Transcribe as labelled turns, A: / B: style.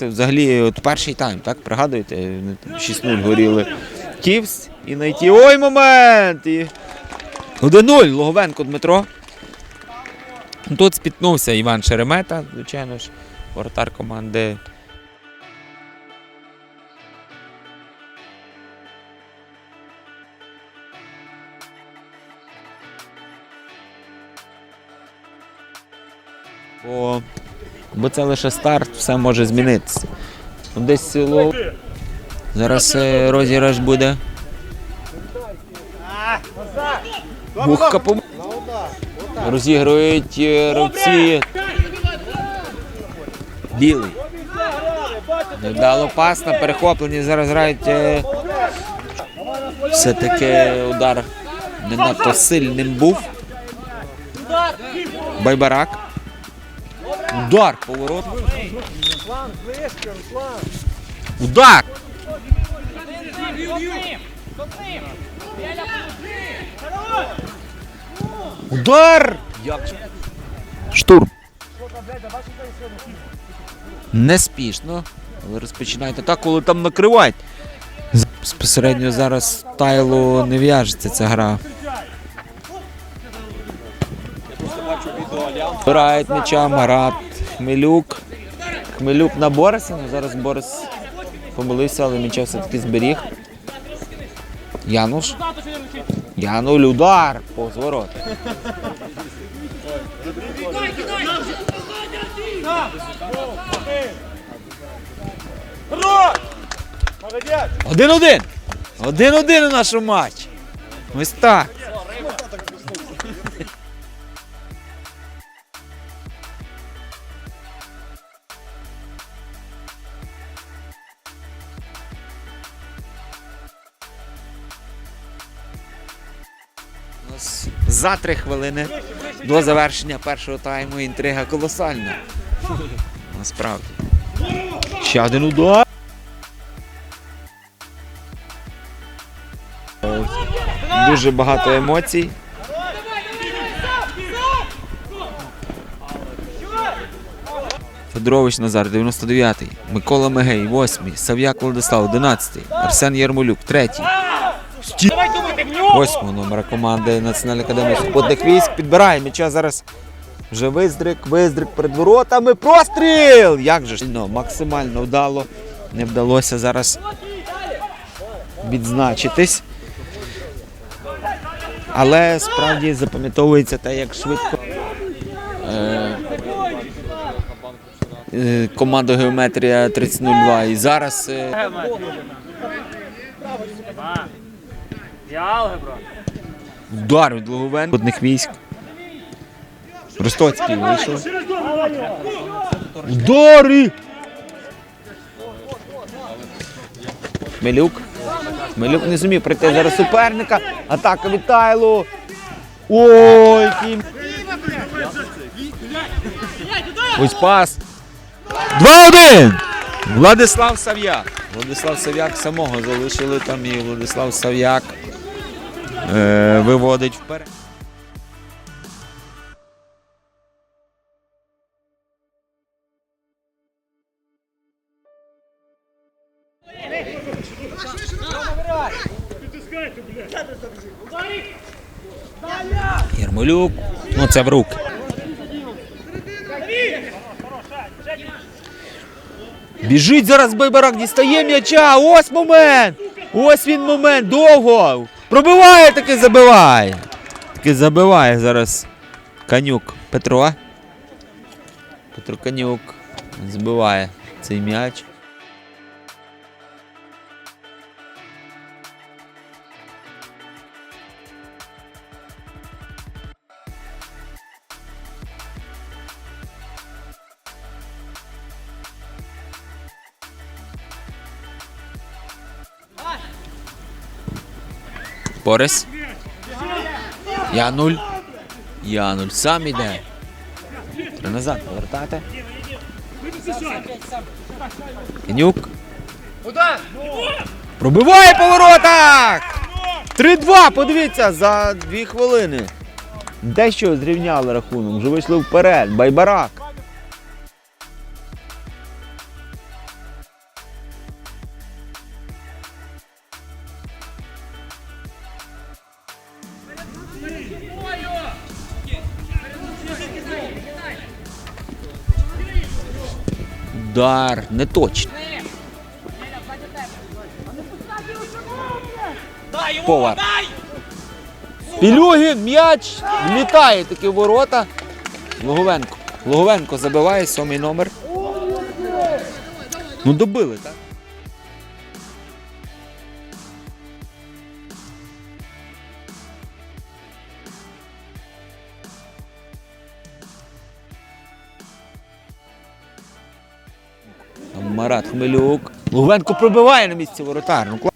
A: Взагалі от перший тайм, так? Пригадуєте? 6-0 горіли. Ківс і найти. Ой, момент! І... 1-0. Логовенко Дмитро. Тут спітнувся Іван Шеремета, звичайно ж, воротар команди. Бо, бо це лише старт, все може змінитися. Ну, Десь село. Зараз е, розіграш буде. Мухка пом... Розігрують е, гравці. Білий. Невдало пас на перехопленні. Зараз грають. е, Все-таки удар не надто сильним був. Байбарак. Удар поворот. Удар! Удар! Як? же? Штурм. Неспішно. Але розпочинайте так, коли там накривають. Безпосередньо зараз тайлу не в'яжеться ця гра. Збирають м'яча, Марат, Хмелюк. Хмелюк на Бориса. Ну, зараз Борис помилився, але м'яча все-таки зберіг. Януш. Януль удар по зворот. Один-один. Один-один у нашому матчі. Ось так. За три хвилини до завершення першого тайму інтрига колосальна. Насправді. Ще один удар. Дуже багато емоцій. Федорович Назар, 99-й. Микола Мегей, 8-й. Сав'як Владислав, 11-й. Арсен Ярмолюк, 3-й. Восьмого номера команди Національної академії сухопутних військ. Підбирає м'яча зараз. Вже виздрик, виздрик перед воротами. Простріл! Як же ж ну, максимально вдало. Не вдалося зараз відзначитись. Але справді запам'ятовується те, як швидко е, е, команда Геометрія 3002. І зараз е. Удар від Логовен. Одних військ. Ростоцький вийшов. Удари! Хмелюк. Хмелюк не зумів прийти зараз суперника. Атака від Тайлу. Ой, який... Ось пас. 2-1! Владислав Сав'як. Владислав Сав'як самого залишили там і Владислав Сав'як е, виводить вперед. Ярмолюк. Ну це в руки. Біжить зараз Байбарак, дістає м'яча. Ось момент. Ось він момент. Довго. Пробиває, таки забиває. Таки забиває зараз Канюк Петро. Петро Канюк збиває цей м'яч. Борис. Януль. Януль сам іде. Треба назад повертати. Інюк. Пробиває по воротах! 3-2, подивіться, за 2 хвилини. Дещо зрівняли рахунок, вже вийшли вперед. Байбарак. Удар неточний. Повар. Пілюгін, м'яч влітає таки в ворота. Логовенко. Логовенко забиває сьомий номер. Ну добили, так? Марат Хмелюк. Логовенко пробиває на місці воротар. Ну,